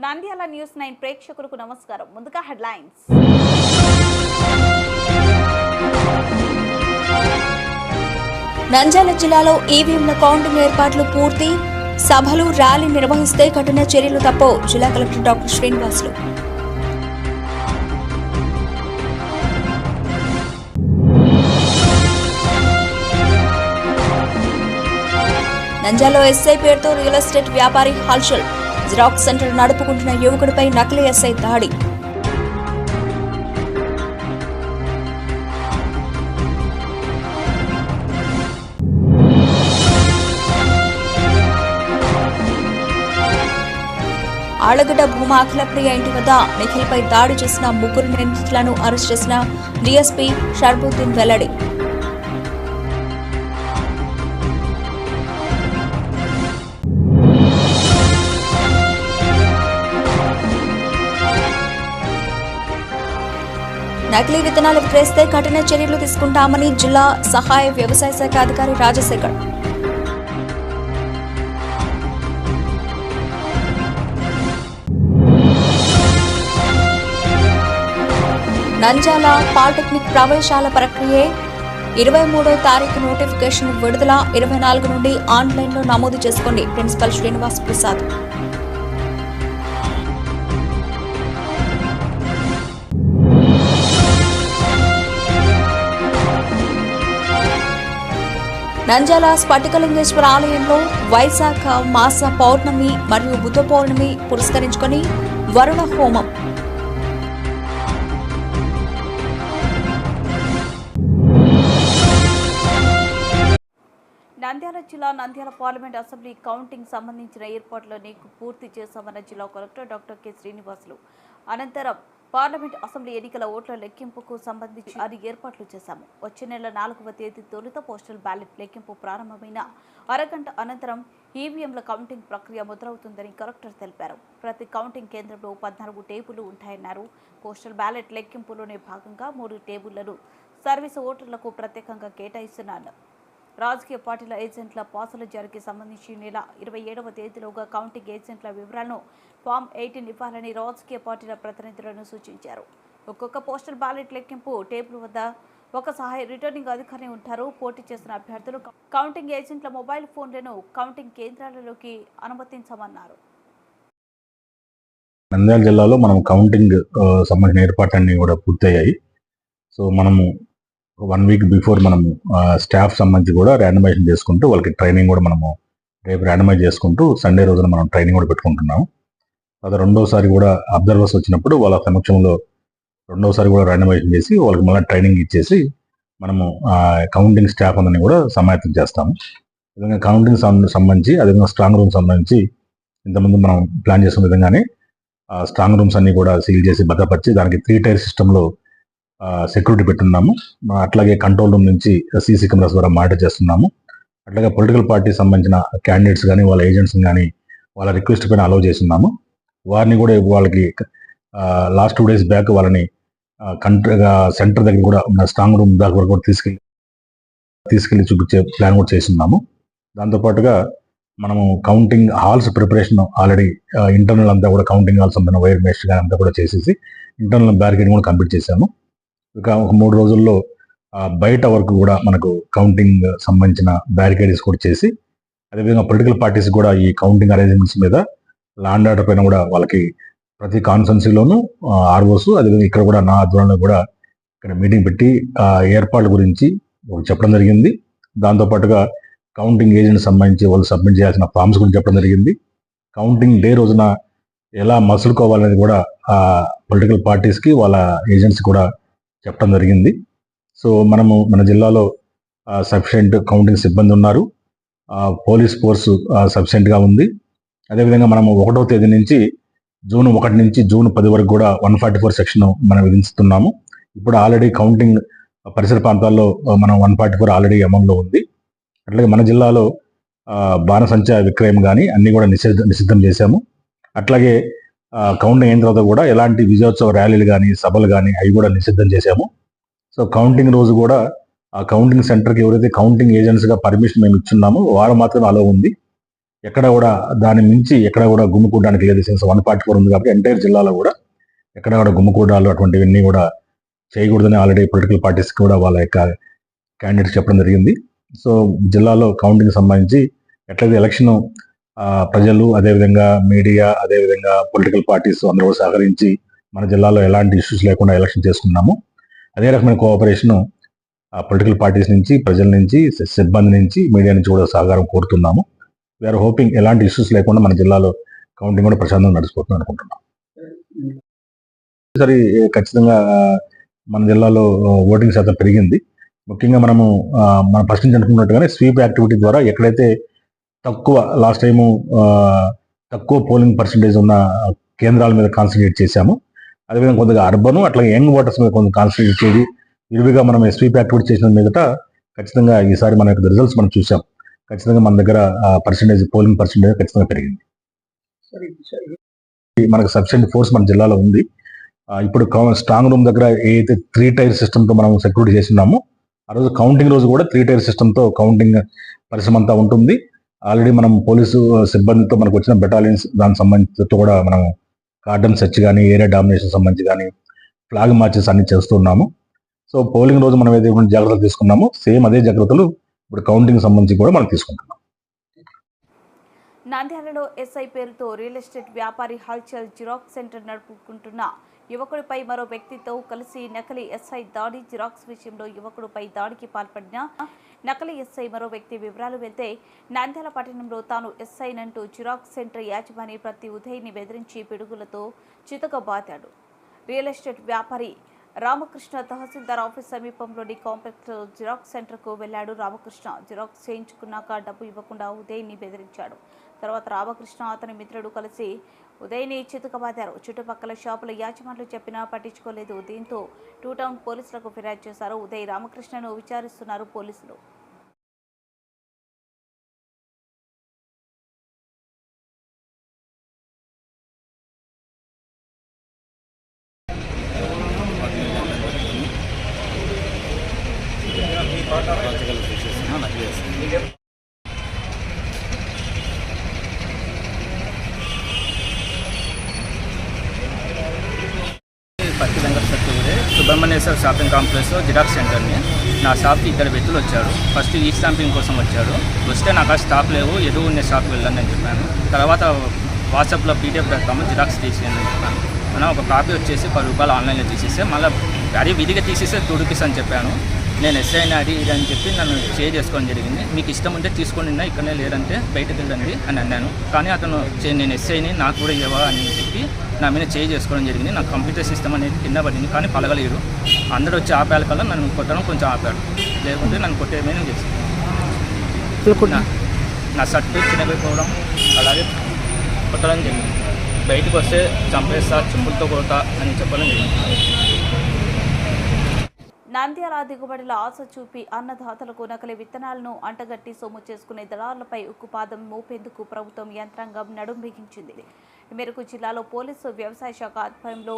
Nandyal news nine ప్రేక్షకులకు నమస్కారం. ముందుగా హెడ్లైన్స్. నంద్యాల జిల్లాలో ఈవీఎంల కౌంటింగ్ ఏర్పాట్లు పూర్తి. సభలు ర్యాలీ నిర్వహిస్తే కఠిన చర్యలు తప్పవు. జిల్లా కలెక్టర్ డాక్టర్ శ్రీనివాసులు. నంద్యాలలో ఎస్ఐ పేరుతో రియల్ ఎస్టేట్ వ్యాపారి హల్చల్. జిరాక్స్ సెంటర్ నడుపుకుంటున్న యువకుడిపై నకిలీ ఎస్ఐ దాడి. ఆళ్ళగడ్డ భూమా అఖిలప్రియ ఇంటి వద్ద నిఖిల్పై దాడి చేసిన ముగ్గురు నిందితులను అరెస్ట్ చేసిన డీఎస్పీ షర్బుద్దీన్ వెల్లడి. నకిలీ విత్తనాలు విక్రయిస్తే కఠిన చర్యలు తీసుకుంటామని జిల్లా సహాయ వ్యవసాయ శాఖ అధికారి రాజశేఖర్. నంజాల పాలిటెక్నిక్ ప్రవేశాల ప్రక్రియే ఇరవై మూడో తారీఖు నోటిఫికేషన్ విడుదల ఇరవై నాలుగు నుండి ఆన్లైన్లో నమోదు చేసుకోండి. ప్రిన్సిపల్ శ్రీనివాస్ ప్రసాద్. నంజాల స్ఫటికలింగేశ్వర ఆలయంలో వైశాఖ మాస పౌర్ణమి మరియు బుద్ధ పౌర్ణమి పురస్కరించుకొని వరుణ హోమం. నంద్యాల జిల్లా నంద్యాల పార్లమెంట్ అసెంబ్లీ కౌంటింగ్ సంబంధించిన ఏర్పాట్లను పూర్తి చేశామన్న జిల్లా కలెక్టర్ డాక్టర్ కె శ్రీనివాసులు. అనంతరం పార్లమెంట్ అసెంబ్లీ ఎన్నికల ఓట్ల లెక్కింపుకు సంబంధించి అది ఏర్పాట్లు చేశాము. వచ్చే నెల నాలుగవ తేదీ తొలుత పోస్టల్ బ్యాలెట్ లెక్కింపు ప్రారంభమైన అరగంట అనంతరం ఈవీఎంల కౌంటింగ్ ప్రక్రియ మొదలవుతుందని కలెక్టర్ తెలిపారు. ప్రతి కౌంటింగ్ కేంద్రంలో పద్నాలుగు టేబుల్ ఉంటాయన్నారు. పోస్టల్ బ్యాలెట్ లెక్కింపులోనే భాగంగా మూడు టేబుళ్ళను సర్వీసు ఓటర్లకు ప్రత్యేకంగా కేటాయిస్తున్నారు. రాజకీయ పార్టీల ఏజెంట్ల పాసుల జారీకి సంబంధించి నెల ఇరవై ఏడవ తేదీలోగా కౌంటింగ్ ఏజెంట్ల వివరాలను ఫామ్ ఎయిటీన్ ఇవ్వాలని రాజకీయ పార్టీల ప్రతినిధులను సూచించారు. ఒక్కొక్క పోస్టల్ బ్యాలెట్ లెక్కింపు టేబుల్ వద్ద ఒక సహాయ రిటర్నింగ్ అధికారి ఉంటారు. పోటీ చేసిన అభ్యర్థులు కౌంటింగ్ ఏజెంట్ల మొబైల్ ఫోన్లను కౌంటింగ్ కేంద్రాలలోకి అనుమతించమన్నారు. నంద్యాల జిల్లాలో మనం కౌంటింగ్ సంబంధించిన ఏర్పాట్లన్నీ కూడా పూర్తయ్యాయి. సో మనము వన్ వీక్ బిఫోర్ మనము స్టాఫ్ సంబంధించి కూడా ర్యాండమైజేషన్ చేసుకుంటూ వాళ్ళకి ట్రైనింగ్ కూడా మనము రేపు ర్యాండమైజ్ చేసుకుంటూ సండే రోజున మనం ట్రైనింగ్ కూడా పెట్టుకుంటున్నాము. అది రెండోసారి కూడా అబ్జర్వర్స్ వచ్చినప్పుడు వాళ్ళ సమక్షంలో రెండోసారి కూడా ర్యాండమైజేషన్ చేసి వాళ్ళకి మళ్ళీ ట్రైనింగ్ ఇచ్చేసి మనము కౌంటింగ్ స్టాఫ్ అందరినీ కూడా సమాయత్తం చేస్తాము. విధంగా కౌంటింగ్ సంబంధించి అదేవిధంగా స్ట్రాంగ్ రూమ్ సంబంధించి ఇంతకుముందు మనం ప్లాన్ చేసిన విధంగానే స్ట్రాంగ్ రూమ్స్ అన్ని కూడా సీల్ చేసి భద్రపరిచి దానికి త్రీ టైర్ సిస్టంలో సెక్యూరిటీ పెట్టున్నాము. అట్లాగే కంట్రోల్ రూమ్ నుంచి సీసీ కెమెరాస్ ద్వారా మానిటర్ చేస్తున్నాము. అట్లాగే పొలిటికల్ పార్టీ సంబంధించిన క్యాండిడేట్స్ కానీ వాళ్ళ ఏజెంట్స్ కానీ వాళ్ళ రిక్వెస్ట్ పైన అలౌ చేస్తున్నాము. వారిని కూడా వాళ్ళకి లాస్ట్ టూ డేస్ బ్యాక్ వాళ్ళని కంట్రీ సెంటర్ దగ్గర కూడా ఉన్న స్ట్రాంగ్ రూమ్ దాకా వరకు కూడా తీసుకెళ్ళి తీసుకెళ్ళి చూపించే ప్లాన్ కూడా చేస్తున్నాము. దాంతోపాటుగా మనము counting halls preparation already internal అంతా కూడా కౌంటింగ్ హాల్స్ అంతా వైర్ మేస్ట్ కానీ అంతా కూడా చేసేసి ఇంటర్నల్ బ్యారికేడ్ కూడా కంప్లీట్ చేశాము. ఒక మూడు రోజుల్లో బయట వరకు కూడా మనకు కౌంటింగ్ సంబంధించిన బ్యారికేడ్స్ కూడా చేసి అదేవిధంగా పొలిటికల్ పార్టీస్ కూడా ఈ కౌంటింగ్ అరేంజ్మెంట్స్ మీద లాండ్ ఆర్డర్ పైన కూడా వాళ్ళకి ప్రతి కాన్ఫరెన్సీలోనూ ఆర్ఓస్ అదేవిధంగా ఇక్కడ కూడా నా ఆధ్వర్యంలో కూడా ఇక్కడ మీటింగ్ పెట్టి ఆ ఏర్పాట్ల గురించి చెప్పడం జరిగింది. దాంతోపాటుగా కౌంటింగ్ ఏజెంట్ సంబంధించి వాళ్ళు సబ్మిట్ చేయాల్సిన ఫామ్స్ గురించి చెప్పడం జరిగింది. కౌంటింగ్ డే రోజున ఎలా మసులుకోవాలనేది కూడా ఆ పొలిటికల్ పార్టీస్కి వాళ్ళ ఏజెంట్స్ కూడా చెప్పడం జరిగింది. సో మనము మన జిల్లాలో సఫిషియెంట్ కౌంటింగ్ సిబ్బంది ఉన్నారు. పోలీస్ ఫోర్స్ సఫిషియెంట్గా ఉంది. అదేవిధంగా మనము ఒకటో తేదీ నుంచి జూన్ ఒకటి నుంచి జూన్ పది వరకు కూడా వన్ ఫార్టీ ఫోర్ సెక్షన్ మనం విధిస్తున్నాము. ఇప్పుడు ఆల్రెడీ కౌంటింగ్ పరిసర ప్రాంతాల్లో మనం వన్ ఫార్టీ ఫోర్ ఆల్రెడీ అమల్లో ఉంది. అట్లాగే మన జిల్లాలో బాణసంచ బాణసంచా విక్రయం కానీ అన్నీ కూడా నిషేధ నిషిద్ధం చేశాము. అట్లాగే కౌంటింగ్ అయిన తర్వాత కూడా ఎలాంటి విజయోత్సవ ర్యాలీలు కానీ సభలు కానీ అవి కూడా నిషిద్ధం చేశాము. సో కౌంటింగ్ రోజు కూడా ఆ కౌంటింగ్ సెంటర్కి ఎవరైతే కౌంటింగ్ ఏజెంట్స్గా పర్మిషన్ మేము ఇచ్చున్నామో వారు మాత్రం అలో ఉంది. ఎక్కడ కూడా దాని మించి ఎక్కడ కూడా గుమ్ముకూడడానికి లేదు. సిన్స్ వన్ ఫార్టీ ఫోర్ ఉంది కాబట్టి ఎంటైర్ జిల్లాలో కూడా ఎక్కడ కూడా గుమ్ముకూడాలు అటువంటివన్నీ కూడా చేయకూడదని ఆల్రెడీ పొలిటికల్ పార్టీస్ కూడా వాళ్ళ యొక్క క్యాండిడేట్స్ చెప్పడం జరిగింది. సో జిల్లాలో కౌంటింగ్ సంబంధించి ఎట్లయితే ఎలక్షన్ ప్రజలు అదేవిధంగా మీడియా అదేవిధంగా పొలిటికల్ పార్టీస్ అందరూ కూడా సహకరించి మన జిల్లాలో ఎలాంటి ఇష్యూస్ లేకుండా ఎలక్షన్ చేసుకున్నాము. అదే రకమైన కోఆపరేషన్ పొలిటికల్ పార్టీస్ నుంచి ప్రజల నుంచి సిబ్బంది నుంచి మీడియా నుంచి కూడా సహకారం కోరుతున్నాము. వీఆర్ హోపింగ్ ఎలాంటి ఇష్యూస్ లేకుండా మన జిల్లాలో కౌంటింగ్ కూడా ప్రశాంతంగా నడిచిపోతుంది అనుకుంటున్నాం. సరే ఖచ్చితంగా మన జిల్లాలో ఓటింగ్ శాతం పెరిగింది. ముఖ్యంగా మనము మన మనం ఫస్ట్ నుంచి అనుకున్నట్టుగానే స్వీప్ యాక్టివిటీ ద్వారా ఎక్కడైతే తక్కువ లాస్ట్ టైము తక్కువ పోలింగ్ పర్సంటేజ్ ఉన్న కేంద్రాల మీద కాన్సన్ట్రేట్ చేశాము. అదేవిధంగా కొద్దిగా అర్బన్ అట్లాగే యంగ్ ఓటర్స్ మీద కొంచెం కాన్సన్ట్రేట్ చేసి విరివిగా మనం స్వీప్ యాక్టివిటీ చేసిన మీదట ఖచ్చితంగా ఈసారి మన యొక్క రిజల్ట్స్ మనం చూసాం ఖచ్చితంగా మన దగ్గర పర్సంటేజ్ పోలింగ్ పర్సంటేజ్ ఖచ్చితంగా పెరిగింది. మనకు సఫిషియెంట్ ఫోర్స్ మన జిల్లాలో ఉంది. ఇప్పుడు స్ట్రాంగ్ రూమ్ దగ్గర ఏదైతే త్రీ టైర్ సిస్టమ్తో మనం సెక్యూరిటీ చేస్తున్నామో ఆ రోజు కౌంటింగ్ రోజు కూడా త్రీ టైర్ సిస్టమ్తో కౌంటింగ్ పరిశ్రమ అంతా ఉంటుంది. ఆల్రెడీ మనం పోలీసు సిబ్బందితో మనకు వచ్చిన బెటాలియన్స్ దానికి సంబంధించి కూడా మనం కార్డన్ సెర్చ్ కానీ ఏరియా డామినేషన్ సంబంధించి కానీ ఫ్లాగ్ మార్చెస్ అన్ని చేస్తున్నాము సో పోలింగ్ రోజు మనం ఏదైతే జాగ్రత్తలు తీసుకున్నామో సేమ్ అదే జాగ్రత్తలు ఇప్పుడు కౌంటింగ్ సంబంధించి కూడా మనం తీసుకుంటున్నాం. నంద్యాలలో ఎస్ఐ పేరుతో రియల్ ఎస్టేట్ వ్యాపారి హల్చల్ జిరాక్స్ సెంటర్ నడుపుకుంటున్న యువకుడిపై మరో వ్యక్తితో కలిసి నకలి ఎస్ఐ దాడి జిరాక్స్ విషయంలో యువకుడిపై దాడికి పాల్పడిన నకలి ఎస్ఐ మరో వ్యక్తి వివరాలు వెళ్తే నంద్యాల పట్టణంలో తాను ఎస్ఐనంటూ జిరాక్స్ సెంటర్ యాజమాని ప్రతి ఉదయ్ని బెదిరించి పిడుగులతో చితకబాతాడు రియల్ ఎస్టేట్ వ్యాపారి రామకృష్ణ తహసీల్దార్ ఆఫీస్ సమీపంలోని కాంప్లెక్స్ జిరాక్స్ సెంటర్కు వెళ్ళాడు రామకృష్ణ. జిరాక్స్ చేయించుకున్నాక డబ్బు ఇవ్వకుండా ఉదయ్ని బెదిరించాడు. తర్వాత రామకృష్ణ అతని మిత్రుడు కలిసి ఉదయ్ని చితుకబాదారు చుట్టుపక్కల షాపుల యాజమాన్లు చెప్పినా పట్టించుకోలేదు. దీంతో టూ టౌన్ పోలీసులకు ఫిర్యాదు చేశారు. ఉదయ్ రామకృష్ణను విచారిస్తున్నారు పోలీసులు. భువనేశ్వర్ షాపింగ్ కాంప్లెక్స్లో జిరాక్స్ సెంటర్ని నా షాప్కి ఇద్దరు వ్యక్తులు వచ్చారు. ఫస్ట్ ఈ స్టాంపింగ్ కోసం వచ్చారు. వస్తే నాకు ఆ స్టాప్ లేవు ఎదురు ఉన్న షాప్కి వెళ్ళండి అని చెప్పాను. తర్వాత వాట్సాప్లో పీడిఎఫ్ పెడతాము జిరాక్స్ తీసేయండి అని చెప్పాను. మనం ఒక కాపీ వచ్చేసి పది రూపాయలు ఆన్లైన్లో తీసేస్తే మళ్ళీ అది విధిగా తీసేస్తే టూ రూపీస్ అని చెప్పాను. నేను ఎస్ఐ అది ఇది అని చెప్పి నన్ను షేర్ చేసుకోవడం జరిగింది. మీకు ఇష్టం ఉంటే తీసుకోండి నిన్న ఇక్కడనే లేదంటే బయటకు వెళ్ళండి అని అన్నాను. కానీ అతను "చే- నేను ఎస్ఐని నాకు కూడా ఇవ్వవా అని చెప్పి నా మీద చేయి చేసుకోవడం జరిగింది. నాకు కంప్యూటర్ సిస్టమ్ అనేది కింద పడింది కానీ పలగలేరు అందరూ వచ్చి ఆపాలి కల్లా నన్ను కొట్టడం కొంచెం ఆపాడు లేకుంటే నన్ను కొట్టేమని చేసి నా సర్టిఫికేట్ చిన్నపోవడం అలాగే కొట్టడం జరిగింది. బయటకు వస్తే చంపేస్తా చెప్పులతో కొడతా అని చెప్పడం జరిగింది. నంద్యాల దిగుబడిలో ఆశ చూపి అన్నదాతలకు నకలి విత్తనాలను అంటగట్టి సొమ్ము చేసుకునే దళారులపై ఉక్కుపాదం మోపేందుకు ప్రభుత్వం యంత్రాంగం నడుం బిగించింది. ఈ మేరకు జిల్లాలో పోలీసు వ్యవసాయ శాఖ ఆధ్వర్యంలో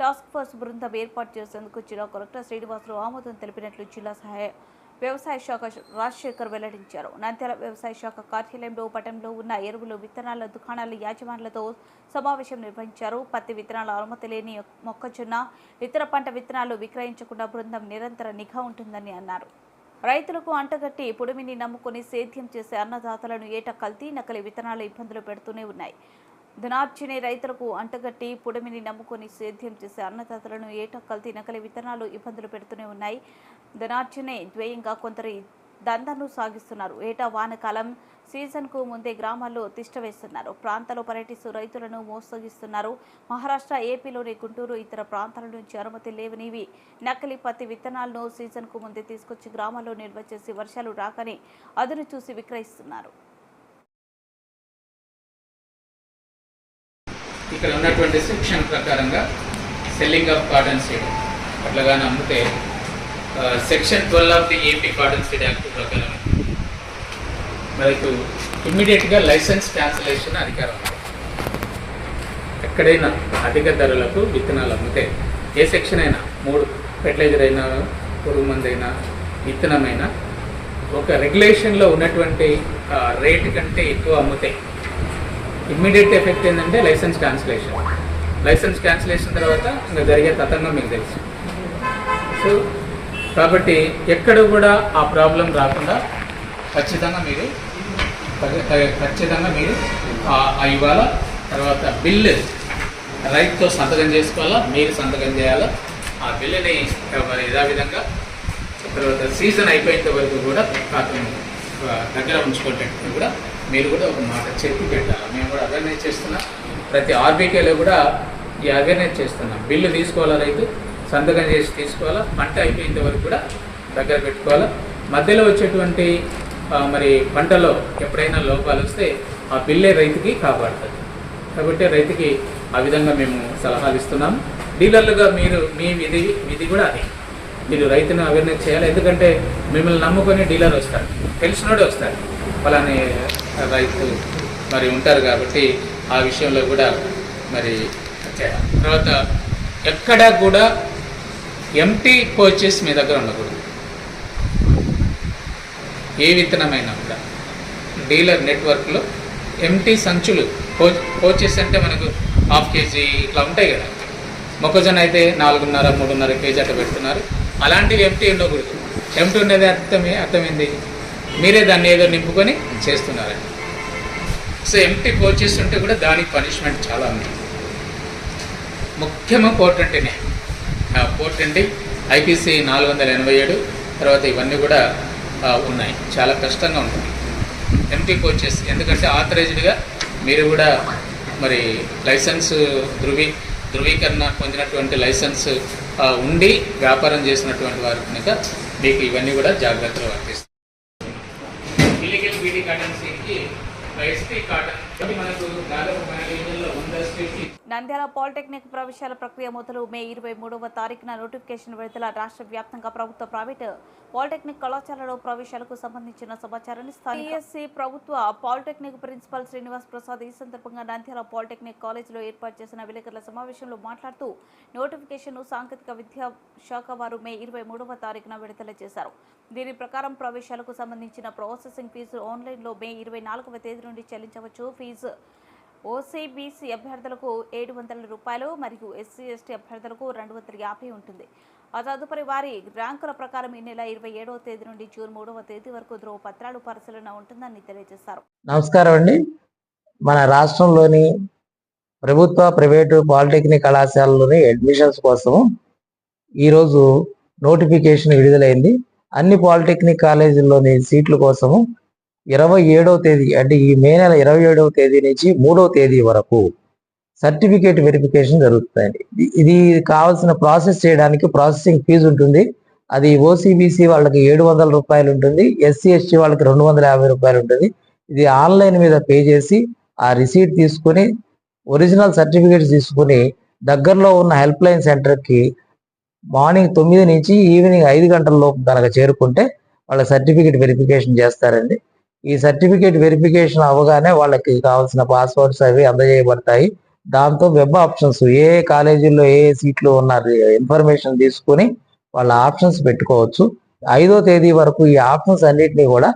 టాస్క్ ఫోర్స్ బృందం ఏర్పాటు చేసేందుకు జిల్లా కలెక్టర్ శ్రీనివాసులు ఆమోదం తెలిపినట్లు జిల్లా సహాయ వ్యవసాయ శాఖ రాజశేఖర్ వెల్లడించారు. నంద్యాల వ్యవసాయ శాఖ కార్యాలయంలో పట్టణంలో ఉన్న ఎరువులు విత్తనాల దుకాణాల యాజమానులతో సమావేశం నిర్వహించారు. పత్తి విత్తనాల అనుమతి లేని మొక్కజొన్న ఇతర పంట విత్తనాలు విక్రయించకుండా బృందం నిరంతర నిఘా ఉంటుందని అన్నారు. రైతులకు అంటగట్టి పొడిమిని నమ్ముకొని సేద్యం చేసే అన్నదాతలను ఏటా కల్తీ నకలి విత్తనాలు ఇబ్బందులు పెడుతూనే ఉన్నాయి. ధనార్జనే రైతులకు అంటగట్టి పుడమిని నమ్ముకొని సేద్యం చేసే అన్నదాతలను ఏటా కల్తీ నకలి విత్తనాలు ఇబ్బందులు పెడుతూనే ఉన్నాయి. ధనార్జనే ద్వేయంగా కొందరు ఈ దందాను సాగిస్తున్నారు. ఏటా వానకాలం సీజన్కు ముందే గ్రామాల్లో తిష్టవేస్తున్నారు ప్రాంతాల్లో పర్యటిస్తూ రైతులను మోసగిస్తున్నారు. మహారాష్ట్ర ఏపీలోని గుంటూరు ఇతర ప్రాంతాల నుంచి అనుమతి లేవనివి. నకిలీ పత్తి విత్తనాలను సీజన్కు ముందే తీసుకొచ్చి గ్రామాల్లో నిల్వ చేసి వర్షాలు రాకని అదును చూసి విక్రయిస్తున్నారు. ఇక్కడ ఉన్నటువంటి సెక్షన్ ప్రకారంగా సెల్లింగ్ ఆఫ్ కాటన్ సీడ్. అట్లాగానే అమ్మితే section twelve of the AP cotton seed act ప్రకారం. మనకు ఇమ్మీడియట్గా లైసెన్స్ క్యాన్సిలేషన్ అధికారం. ఎక్కడైనా అధిక ధరలకు విత్తనాలు అమ్మితే ఏ సెక్షన్ అయినా మూడు ఫెర్టిలైజర్ అయినా పురుగు మందైనా అయినా విత్తనమైనా ఒక రెగ్యులేషన్లో ఉన్నటువంటి రేట్ కంటే ఎక్కువ అమ్ముతాయి ఇమ్మీడియట్ ఎఫెక్ట్ ఏంటంటే లైసెన్స్ క్యాన్సిలేషన్. లైసెన్స్ క్యాన్సిలేషన్ తర్వాత ఇంకా జరిగే తతంగం మీకు తెలుసు. సో కాబట్టి ఎక్కడ కూడా ఆ ప్రాబ్లం రాకుండా ఖచ్చితంగా మీరు ఖచ్చితంగా మీరు ఇవాళ తర్వాత బిల్లు రైతుతో సంతకం చేసుకోవాలా? మీరు సంతకం చేయాలా? ఆ బిల్లుని మరి యథావిధంగా తర్వాత సీజన్ అయిపోయేంత వరకు కూడా కాకుండా దగ్గర ఉంచుకోవటం కూడా మీరు కూడా ఒక మాట చెప్పి పెట్టాలి. మేము కూడా అవేర్నెస్ చేస్తున్నాం. ప్రతి ఆర్బీకేలో కూడా ఈ అవేర్నెస్ చేస్తున్నాం. బిల్లు తీసుకోవాలా రైతు? సంతకం చేసి తీసుకోవాలా? పంట అయిపోయేంత వరకు కూడా దగ్గర పెట్టుకోవాలా? మధ్యలో వచ్చేటువంటి మరి పంటలో ఎప్పుడైనా లోపాలు వస్తే ఆ బిల్లే రైతుకి కాపాడుతుంది. కాబట్టి రైతుకి ఆ విధంగా మేము సలహాలు ఇస్తున్నాము డీలర్లుగా మీరు మీ విధి విధి కూడా అది. మీరు రైతును అవేర్నెస్ చేయాలి. ఎందుకంటే మిమ్మల్ని నమ్ముకొని డీలర్ వస్తాడు తెలిసినోడే వస్తాడు అలానే రైతులు మరి ఉంటారు కాబట్టి ఆ విషయంలో కూడా మరి తర్వాత ఎక్కడా కూడా ఎంటీ కోచెస్ మీ దగ్గర ఉండకూడదు. ఏ విత్తనమైనా కూడా. డీలర్ నెట్వర్క్లో ఎంటీ సంచులు కో పోచెస్ అంటే మనకు హాఫ్ కేజీ ఇట్లా ఉంటాయి కదా. మొక్కజొన్న అయితే నాలుగున్నర మూడున్నర కేజీ అట్లా పెడుతున్నారు. అలాంటివి ఎంటీ ఉండకూడదు. ఎంటీ ఉండేది అర్థమే అర్థమైంది? మీరే దాన్ని ఏదో నింపుకొని చేస్తున్నారండి సో ఎంటీ పోచెస్ ఉంటే కూడా దానికి పనిష్మెంట్ చాలా ఉంది. ముఖ్యంగా పోర్టంటేనే పోర్ట్ అండి ఐపీసీ నాలుగు వందల ఎనభై ఏడు తర్వాత ఇవన్నీ కూడా ఉన్నాయి. చాలా కష్టంగా ఉంటుంది. ఎంటీ కోచెస్ ఎందుకంటే ఆథరైజ్డ్గా మీరు కూడా మరి లైసెన్స్ ధృవీ ధృవీకరణ పొందినటువంటి లైసెన్స్ ఉండి వ్యాపారం చేసినటువంటి వారు కనుక మీకు ఇవన్నీ కూడా జాగ్రత్తలు వర్తిస్తాయి. ఇల్లీగల్ బీడీ ఎస్పీ కాటన్ మనకు దాదాపు నంద్యాల పాలిటెక్నిక్ ప్రవేశాల ప్రక్రియ మొదలు మే ఇరవై మూడవ తారీఖున నోటిఫికేషన్ విడుదల రాష్ట్ర వ్యాప్తంగా ప్రభుత్వ ప్రైవేటు పాలిటెక్నిక్ కళాశాలలో ప్రవేశాలకు సంబంధించిన సమాచారాన్ని సిఎస్సి ప్రభుత్వ పాలిటెక్నిక్ ప్రిన్సిపల్ శ్రీనివాస్ ప్రసాద్ ఈ సందర్భంగా నంద్యాల పాలిటెక్నిక్ కాలేజీలో ఏర్పాటు చేసిన విలేకరుల సమావేశంలో మాట్లాడుతూ నోటిఫికేషన్ సాంకేతిక విద్యా శాఖ వారు మే ఇరవై మూడవ తారీఖున విడుదల చేశారు. దీని ప్రకారం ప్రవేశాలకు సంబంధించిన ప్రాసెసింగ్ ఫీజు ఆన్లైన్లో మే ఇరవై నాలుగవ తేదీ నుండి చెల్లించవచ్చు. ఫీజు ఓసీబీసీ అభ్యర్థులకు ఏడు వందల రూపాయలు మరియు ఎస్సీ ఎస్టీ అభ్యర్థులకు రెండు వందల యాభై ఉంటుంది. ఆ తదుపరి వారి ర్యాంకుల ప్రకారం ఈ నెల ఇరవై ఏడవ తేదీ నుండి జూన్ మూడవ తేదీ వరకు ధ్రువపత్రాలు పరిశీలన ఉంటుందని తెలియజేశారు. నమస్కారం అండి. మన రాష్ట్రంలోని ప్రభుత్వ ప్రైవేటు పాలిటెక్నిక్ కళాశాలలోని అడ్మిషన్స్ కోసం ఈరోజు నోటిఫికేషన్ విడుదలైంది. అన్ని పాలిటెక్నిక్ కాలేజీల్లోని సీట్ల కోసము ఇరవై ఏడవ తేదీ అంటే ఈ మే నెల ఇరవై ఏడవ తేదీ నుంచి మూడవ తేదీ వరకు సర్టిఫికేట్ వెరిఫికేషన్ జరుగుతుందండి. ఇది- ఇది కావాల్సిన ప్రాసెస్ చేయడానికి ప్రాసెసింగ్ ఫీజు ఉంటుంది. అది ఓసీబీసీ వాళ్ళకి ఏడు వందల రూపాయలు ఉంటుంది. ఎస్సీ ఎస్టీ వాళ్ళకి రెండు వందల యాభై రూపాయలు ఉంటుంది. ఇది ఆన్లైన్ మీద పే చేసి ఆ రిసీట్ తీసుకుని ఒరిజినల్ సర్టిఫికేట్స్ తీసుకుని దగ్గరలో ఉన్న హెల్ప్ లైన్ సెంటర్కి మార్నింగ్ తొమ్మిది నుంచి ఈవినింగ్ ఐదు గంటల లోపు కనుక చేరుకుంటే వాళ్ళ సర్టిఫికేట్ వెరిఫికేషన్ చేస్తారండి. ఈ సర్టిఫికేట్ వెరిఫికేషన్ అవ్వగానే వాళ్ళకి కావాల్సిన పాస్వర్డ్స్ అవి అందజేయబడతాయి. దాంతో వెబ్ ఆప్షన్స్ ఏ కాలేజీల్లో ఏ సీట్లు ఉన్న ఇన్ఫర్మేషన్ తీసుకుని వాళ్ళ ఆప్షన్స్ పెట్టుకోవచ్చు. ఐదో తేదీ వరకు ఈ ఆప్షన్స్ అన్నిటినీ కూడా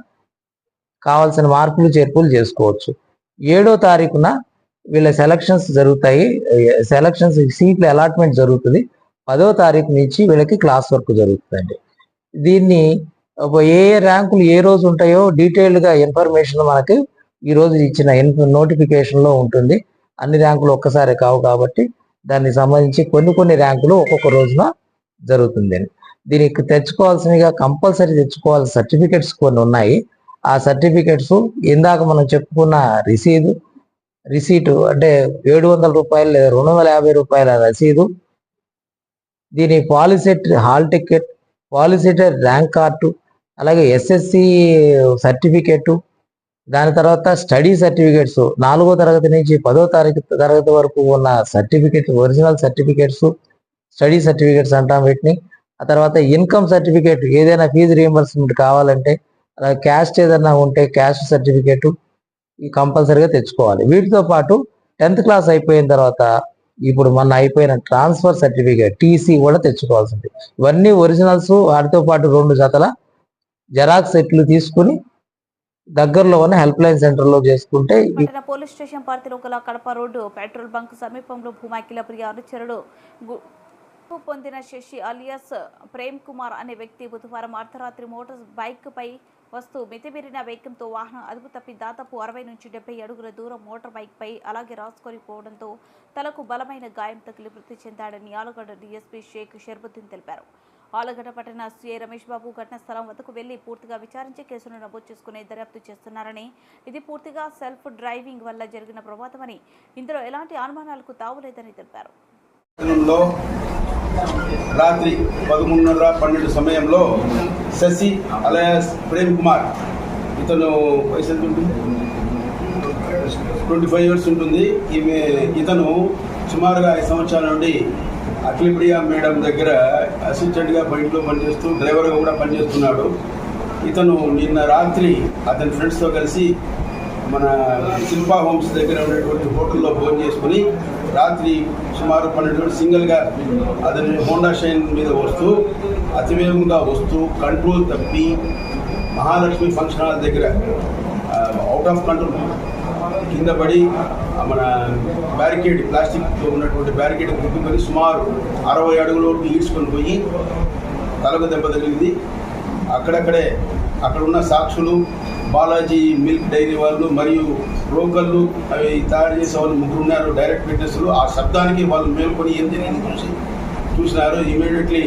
కావాల్సిన మార్పులు చేర్పులు చేసుకోవచ్చు. ఏడో తారీఖున వీళ్ళ సెలక్షన్స్ జరుగుతాయి. సెలక్షన్స్ సీట్ల అలాట్మెంట్ జరుగుతుంది. పదో తారీఖు నుంచి వీళ్ళకి క్లాస్ వర్క్ జరుగుతుందండి. దీన్ని ఏ ఏ ర్యాంకులు ఏ రోజు ఉంటాయో డీటెయిల్డ్గా ఇన్ఫర్మేషన్ మనకి ఈ రోజు ఇచ్చిన నోటిఫికేషన్లో ఉంటుంది. అన్ని ర్యాంకులు ఒక్కసారి కావు కాబట్టి దానికి సంబంధించి కొన్ని కొన్ని ర్యాంకులు ఒక్కొక్క రోజున జరుగుతుంది దీనికి తెచ్చుకోవాల్సినగా కంపల్సరీ తెచ్చుకోవాల్సిన సర్టిఫికెట్స్ కొన్ని ఉన్నాయి. ఆ సర్టిఫికెట్స్ ఇందాక మనం చెప్పుకున్న రిసీదు రిసీటు అంటే ఏడు వందల రూపాయలు లేదా రెండు వందల యాభై రూపాయల రసీదు దీని పాలిసెట్ హాల్ టికెట్ పాలిసెటర్ ర్యాంక్ కార్డు అలాగే ఎస్ఎస్సి సర్టిఫికేటు దాని తర్వాత స్టడీ సర్టిఫికేట్స్ నాలుగో తరగతి నుంచి పదో తరగతి తరగతి వరకు ఉన్న certificate original certificates study certificates అంటాం వీటిని. ఆ తర్వాత ఇన్కమ్ సర్టిఫికేట్ ఏదైనా ఫీజు రియంబర్స్మెంట్ కావాలంటే అలాగే క్యాస్ట్ ఏదైనా ఉంటే క్యాస్ట్ సర్టిఫికేట్ ఈ కంపల్సరీగా తెచ్చుకోవాలి. వీటితో పాటు టెన్త్ క్లాస్ అయిపోయిన తర్వాత ఇప్పుడు మన అయిపోయిన ట్రాన్స్ఫర్ సర్టిఫికేట్ టీసీ కూడా తెచ్చుకోవాల్సింది. ఇవన్నీ ఒరిజినల్స్ వాటితో పాటు రెండు జతల జెరాక్స్ సెట్లు తీసుకుని దగ్గరలో ఉన్న హెల్ప్ లైన్ సెంటర్లో చేసుకుంటే పట్టణ పోలీస్ స్టేషన్ పరిధిలో గల కడప రోడ్డు పెట్రోల్ బంక్ సమీపంలో భూమాకిల ప్రియ అనుచరుడు పొందిన శశి అలియాస్ ప్రేమ్ కుమార్ అనే వ్యక్తి బుధవారం అర్ధరాత్రి మోటార్ బైక్ పై వస్తూ మితిమీరిన వేగంతో వాహనం అదుపు తప్పి దాదాపు అరవై నుంచి డెబ్బై అడుగుల దూరం మోటార్ బైక్ పై అలాగే రాసుకొని పోవడంతో తలకు బలమైన గాయం తగిలి మృతి చెందాడని ఆలుగడ్డ డీఎస్పీ షేక్ షర్బుద్దీన్ తెలిపారు. ఆలగడ్డ పట్టణ సీఐ రమేష్ బాబు ఘటనా స్థలం వద్దకు వెళ్ళి పూర్తిగా విచారించి కేసును నమోదు చేసుకుని దర్యాప్తు చేస్తున్నారని ఇది పూర్తిగా సెల్ఫ్ డ్రైవింగ్ వల్ల జరిగిన ప్రమాదమని ఇందులో ఎలాంటి అనుమానాలకు తావులేదని తెలిపారు. రాత్రి పదకొండున్నర పన్నెండు సమయంలో శశి అలయాస్ ప్రేమ్ కుమార్ ఇతను వయసు ఎంత ఉంటుంది? ట్వంటీ ఫైవ్ ఇయర్స్ ఉంటుంది. ఈమె ఇతను సుమారుగా ఐదు సంవత్సరాల నుండి అఖిలప్రియ మేడం దగ్గర అసిస్టెంట్గా బయటలో పనిచేస్తూ డ్రైవర్గా కూడా పనిచేస్తున్నాడు. ఇతను నిన్న రాత్రి అతని ఫ్రెండ్స్తో కలిసి మన శిల్పా హోమ్స్ దగ్గర ఉన్నటువంటి హోటల్లో భోజనం చేసుకుని రాత్రి సుమారు పన్నెండు సింగిల్గా అతని హోండా షైన్ మీద వస్తూ అతివేగంగా వస్తూ కంట్రోల్ తప్పి మహాలక్ష్మి ఫంక్షన్ హాల్ దగ్గర అవుట్ ఆఫ్ కంట్రోల్ కింద పడి మన బ్యారికేడ్ ప్లాస్టిక్తో ఉన్నటువంటి బ్యారికేడ్ గుద్దుకొని సుమారు అరవై అడుగులోకి ఈడ్చుకొని పోయి తలకు దెబ్బ తగిలింది. అక్కడక్కడే అక్కడ ఉన్న సాక్షులు బాలాజీ మిల్క్ డైరీ వాళ్ళు మరియు బ్రోకర్లు అవి తయారు చేసే వాళ్ళు ముగ్గురు ఉన్నారు. డైరెక్ట్ విట్నెస్లు ఆ శబ్దానికి వాళ్ళు మేల్కొని ఏం జరిగింది చూసి? చూసినారు. ఇమీడియట్లీ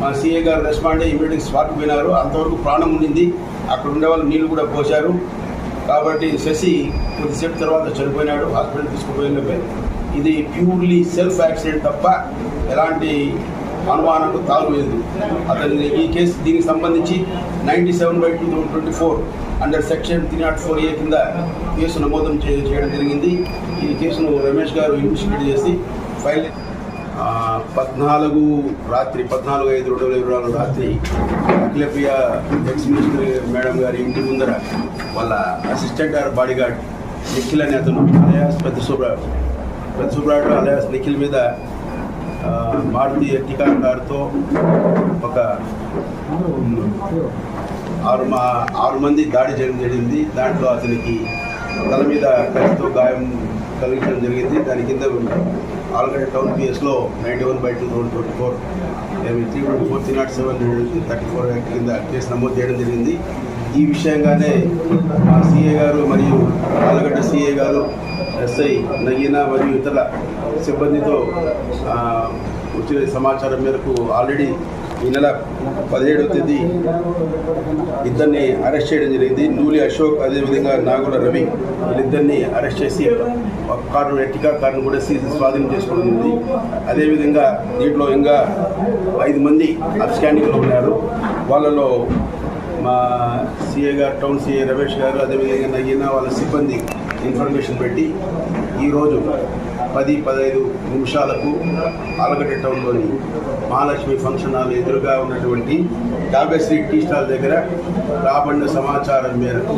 మా సీఏ గారు రెస్పాండ్ అయ్యి ఇమీడియట్గా స్పాట్ పోయినారు. అంతవరకు ప్రాణం ఉండింది. అక్కడ ఉండే వాళ్ళు నీళ్ళు కూడా పోశారు. కాబట్టి శశి కొద్దిసేపు తర్వాత చనిపోయినాడు హాస్పిటల్ తీసుకుపోయినపై ఇది ప్యూర్లీ సెల్ఫ్ యాక్సిడెంట్ తప్ప ఎలాంటి అనుమానంకు తాగులేదు. అతని ఈ కేసు దీనికి సంబంధించి ninety seven by two thousand twenty four under section three not four A కింద కేసు నమోదు చే- చేయడం జరిగింది. ఈ కేసును రమేష్ గారు ఇన్వెస్టిగేట్ చేసి ఫైల్ పద్నాలుగు రాత్రి పద్నాలుగు ఐదు రెండు వేల ఇరవై నాలుగు రాత్రి అఖిలప్రియ ఎక్స్ మినిస్టర్ మేడం గారి ఇంటి ముందర వాళ్ళ అసిస్టెంట్ ఆర్ బాడీగార్డ్ నిఖిల్ అనే అతను అలయాస్ పెద్ద సుబ్రాడు పెద్ద సుబ్రాడు అలయాస్ నిఖిల్ మీద భారతీయ మారుతి కారుతో ఒక ఆరు మా ఆరు మంది దాడి చేయడం జరిగింది. దాంట్లో అతనికి తల మీద కత్తితో గాయం కలిగించడం జరిగింది. దాని కింద already town పిఎస్లో ninety one by two thousand twenty four three twenty four three not seven thirty four act కింద కేసు నమోదు చేయడం జరిగింది. ఈ విషయంగానే మా సీఏ గారు మరియు ఆలగడ్డ సీఏ గారు ఎస్ఐ నగీనా మరియు ఇతర సిబ్బందితో వచ్చిన సమాచారం మేరకు ఆల్రెడీ ఈ నెల పదిహేడవ తేదీ ఇద్దరిని అరెస్ట్ చేయడం జరిగింది. నూలి అశోక్ అదేవిధంగా నాగుల రవి వీళ్ళిద్దరిని అరెస్ట్ చేసి కారును ఎట్టికా కారును కూడా సీజ్ స్వాధీనం చేసుకోవడం జరిగింది. అదేవిధంగా దీంట్లో ఇంకా ఐదు మంది అబ్స్టాండింగ్లో ఉన్నారు. వాళ్ళలో మా సిఏ గారు టౌన్ సిఏ రమేష్ గారు అదేవిధంగా నగిన వాళ్ళ సిబ్బంది ఇన్ఫర్మేషన్ పెట్టి ఈరోజు పది పదహైదు నిమిషాలకు ఆలగడ్డ టౌన్లోని మహాలక్ష్మి ఫంక్షన్ హాల్ ఎదురుగా ఉన్నటువంటి కావ్యశ్రీ టీ స్టాల్ దగ్గర రాబడిన సమాచారం మేరకు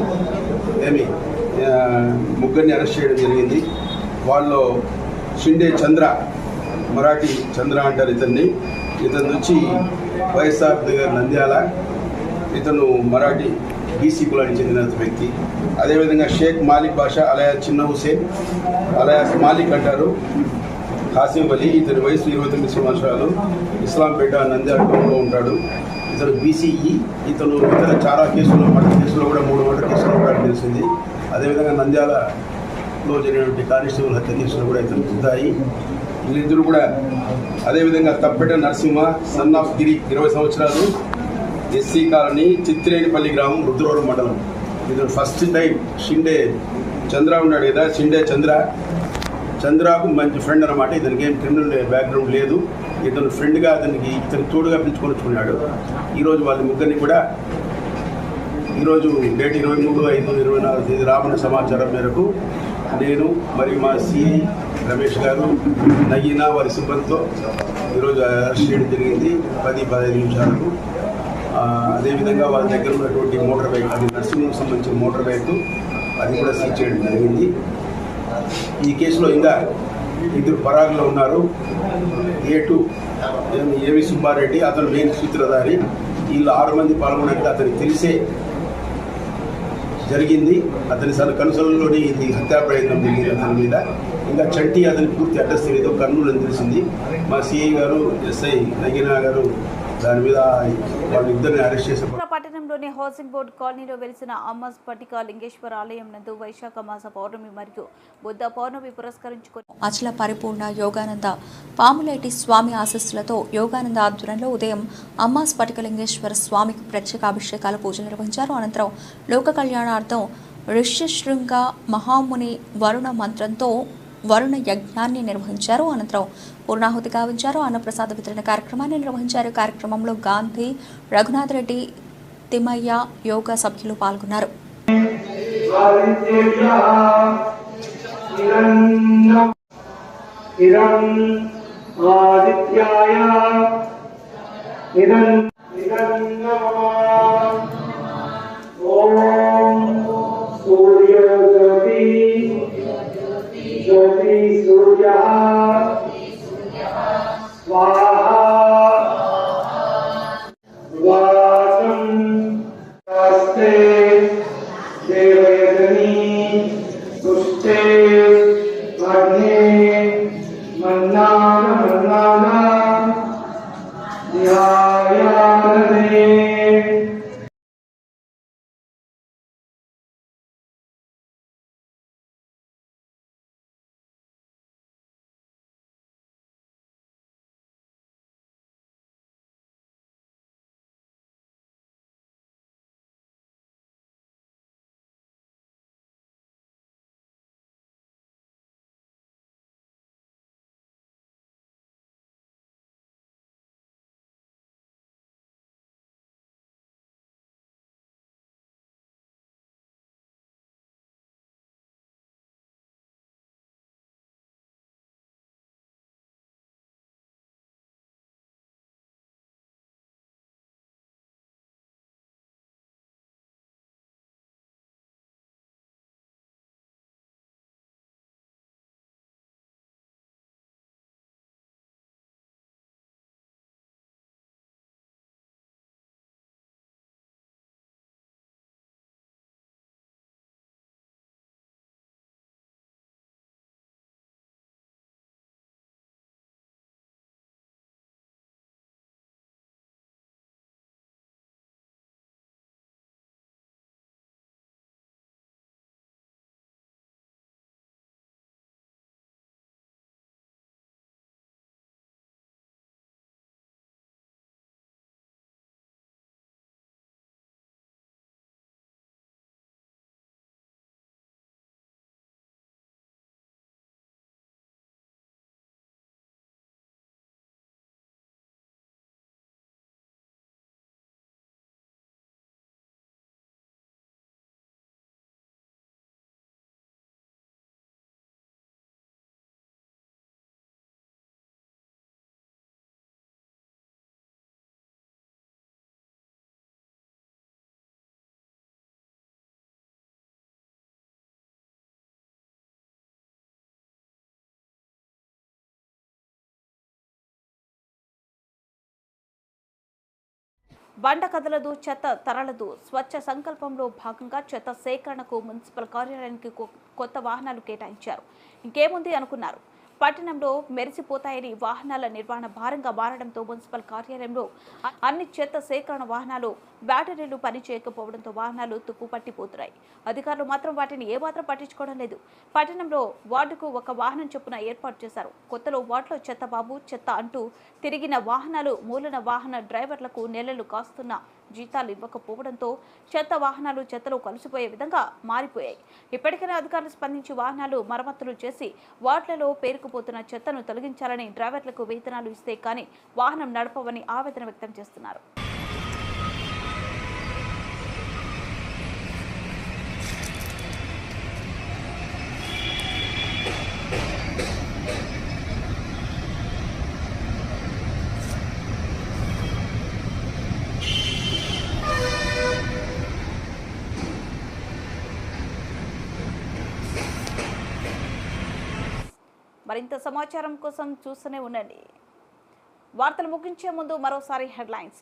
ఏమి ముగ్గురిని అరెస్ట్ చేయడం జరిగింది. వాళ్ళు షిండే చంద్ర మరాఠీ చంద్ర అంటారు ఇతన్ని. ఇతను వచ్చి వైఎస్ఆర్ దగ్గర నంద్యాల ఇతను మరాఠీ బీసీ కులానికి చెందిన వ్యక్తి. అదేవిధంగా షేక్ మాలిక్ బాషా అలయా చిన్న హుసేన్ అలయా మాలిక్ అంటారు. కాసిం అలీ ఇతని వయసు ఇరవై తొమ్మిది సంవత్సరాలు. ఇస్లాంపేట నంద్యాల ఉంటాడు. ఇతను బీసీఈ ఇతను ఇతర చాలా కేసులు మర్డర్ కేసులో కూడా మూడు మర్డర్ కేసులు కూడా తెలిసింది. అదేవిధంగా నంద్యాలలో జరిగినటువంటి కానిస్టేబుల్ హత్య కేసులు కూడా ఇతను ఉంటాయి వీళ్ళిద్దరు కూడా అదేవిధంగా తప్పెట నరసింహ సన్ ఆఫ్ గిరి ఇరవై సంవత్సరాలు. ఎస్సీ కాలనీ చిత్రేనిపల్లి గ్రామం రుద్రవరం మండలం. ఇతను ఫస్ట్ టైం షిండే చంద్ర ఉన్నాడు కదా షిండే చంద్ర. చంద్రకు మంచి ఫ్రెండ్ అనమాట ఇతనికి ఏం క్రిమినల్ బ్యాక్గ్రౌండ్ లేదు. ఇతను ఫ్రెండ్గా అతనికి ఇతను తోడుగా పిలుచుకొని వచ్చుకున్నాడు. ఈరోజు వాళ్ళ ముగ్గురిని కూడా ఈరోజు డేట్ ఇరవై మూడు ఐదు ఇరవై నాలుగు తేదీ రాబడిన సమాచారం మేరకు నేను మరియు మా సిఐ రమేష్ గారు నగీనా వారి సిబ్బందితో ఈరోజు అరెస్ట్ చేయడం జరిగింది. పది పదిహేను నిమిషాలకు అదేవిధంగా వాళ్ళ దగ్గర ఉన్నటువంటి మోటార్ బైక్ అది నర్సింగ్కి సంబంధించిన మోటార్ బైక్ అది కూడా సీజ్ చేయడం జరిగింది. ఈ కేసులో ఇంకా ఇద్దరు పరాగులో ఉన్నారు. ఏ టూ ఏవి సుబ్బారెడ్డి అతను మెయిన్ సూత్రధారి. వీళ్ళు ఆరు మంది పాల్గొన్నట్టు అతనికి తెలిసే జరిగింది. అతని సార్ కనుసలలోనే ఇది హత్యా ప్రయత్నం జరిగింది అతని మీద. ఇంకా చంటి అతని పూర్తి అడ్రస్ తెలియదు కర్నూలు అని తెలిసింది. మా సిఐ గారు ఎస్ఐ నగినా గారు దాని మీద వాళ్ళిద్దరిని అరెస్ట్ చేశారు. పట్టణంలోని హౌసింగ్ బోర్డు కాలనీలో వెలిసిన అమ్మ స్ఫటిక లింగేశ్వర ఆలయం నందు వైశాఖ మాస పౌర్ణమి మరియు బుద్ధ పౌర్ణమి పురస్కరించుకొని అచల పరిపూర్ణ యోగానంద పాములేటి స్వామి ఆశస్సులతో యోగానంద ఆధ్వర్యంలో ఉదయం అమ్మా స్ఫటికలింగేశ్వర స్వామికి ప్రత్యేక అభిషేకాల పూజలు నిర్వహించారు. అనంతరం లోక కళ్యాణార్థం ఋష్యశృంగ మహాముని వరుణ మంత్రంతో వరుణ యజ్ఞాన్ని నిర్వహించారు. అనంతరం పూర్ణాహుతి గావించారు. అన్నప్రసాద వితరణ కార్యక్రమాన్ని నిర్వహించారు. కార్యక్రమంలో గాంధీ రఘునాథ్ రెడ్డి తిమయ్య యోగ సభ్యులు పాల్గొన్నారు. ఓ బండ కదలదు చెత్త తరలదు. స్వచ్ఛ సంకల్పంలో భాగంగా చెత్త సేకరణకు మున్సిపల్ కార్యాలయానికి కొ- కొత్త వాహనాలు కేటాయించారు. ఇంకేముంది అనుకున్నారు? పట్టణంలో మెరిసిపోతాయని వాహనాల నిర్వహణ భారంగా మారడంతో మున్సిపల్ కార్యాలయంలో అన్ని చెత్త సేకరణ వాహనాలు బ్యాటరీలు పనిచేయకపోవడంతో వాహనాలు తుప్పుపట్టిపోతున్నాయి అధికారులు మాత్రం వాటిని ఏమాత్రం పట్టించుకోవడం లేదు. పట్టణంలో వార్డుకు ఒక వాహనం చొప్పున ఏర్పాటు చేశారు. కొత్తలో వార్డులో చెత్త బాబు చెత్త అంటూ తిరిగిన వాహనాలు మూలన వాహన డ్రైవర్లకు నెలలు కాస్తున్న జీతాలు ఇవ్వకపోవడంతో చెత్త వాహనాలు చెత్తలో కలిసిపోయే విధంగా మారిపోయాయి. ఇప్పటికైనా అధికారులు స్పందించి వాహనాలు మరమ్మతులు చేసి వార్డులలో పేరుకుపోతున్న చెత్తను తొలగించాలని డ్రైవర్లకు వేతనాలు ఇస్తే కానీ వాహనం నడపవని ఆవేదన వ్యక్తం చేస్తున్నారు. మరింత సమాచారం కోసం చూస్తూనే ఉండండి. వార్తలు ముగించే ముందు మరోసారి హెడ్లైన్స్.